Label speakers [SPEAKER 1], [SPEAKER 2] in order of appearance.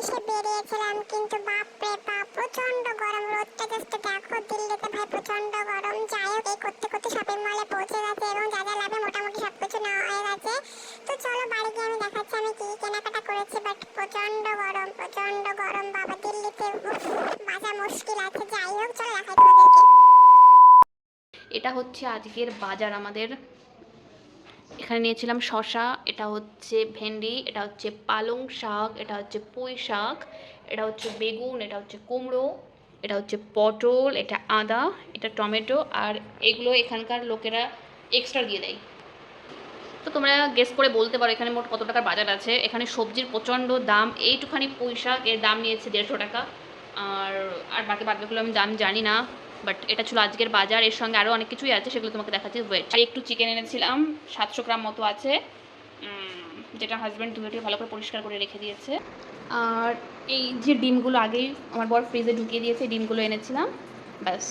[SPEAKER 1] এসে বেরিয়েছিলাম কিন্তু বাপরে বাপ প্রচণ্ড গরম। রোদটা জাস্ট দেখো দিল্লিতে ভাই প্রচণ্ড গরম। যাই হোক এই করতে করতে শপিং মলে পৌঁছে গেছে এবং যা যা লাগে মোটামুটি সবকিছু নেওয়া হয়ে গেছে। তো চলো বাড়ি গিয়ে আমি দেখাচ্ছি আমি কি কেনাকাটা করেছি বাট প্রচণ্ড গরম প্রচণ্ড গরম। বাবা দিল্লিতে উফ, মুশকিল আছে যাই হোক চলো দেখাই তোমাদেরকে।
[SPEAKER 2] এটা হচ্ছে আজকের বাজার আমাদের। এখানে নিয়েছিলাম শশা এটা হচ্ছে ভেন্ডি, এটা হচ্ছে পালং শাক, এটা হচ্ছে পুঁই শাক, এটা হচ্ছে বেগুন, এটা হচ্ছে কুমড়ো, এটা হচ্ছে পটল, এটা আদা, এটা টমেটো, আর এগুলো এখানকার লোকেরা এক্সট্রা দিয়ে দেয়। তো তোমরা গেস করে বলতে পারো, এখানে মোট কত টাকার বাজার আছে? এখানে সবজির প্রচণ্ড দাম, এইটুখানি পুঁই শাক, এর দাম নিয়েছে দেড়শো টাকা। আর আর বাকি বাদবাকিগুলো আমি দাম জানি না। বাট এটা ছিল আজকের বাজার। এর সঙ্গে আরও অনেক কিছুই আছে, সেগুলো তোমাকে দেখাচ্ছি ওয়েট আর একটু চিকেন এনেছিলাম, সাতশো গ্রাম মতো আছে। যেটা হাজব্যান্ড ধুয়ে ভালো করে পরিষ্কার করে রেখে দিয়েছে। আর এই যে ডিমগুলো আগেই আমার বর ফ্রিজে ঢুকিয়ে দিয়েছে ডিমগুলো এনেছিলাম। ব্যাস।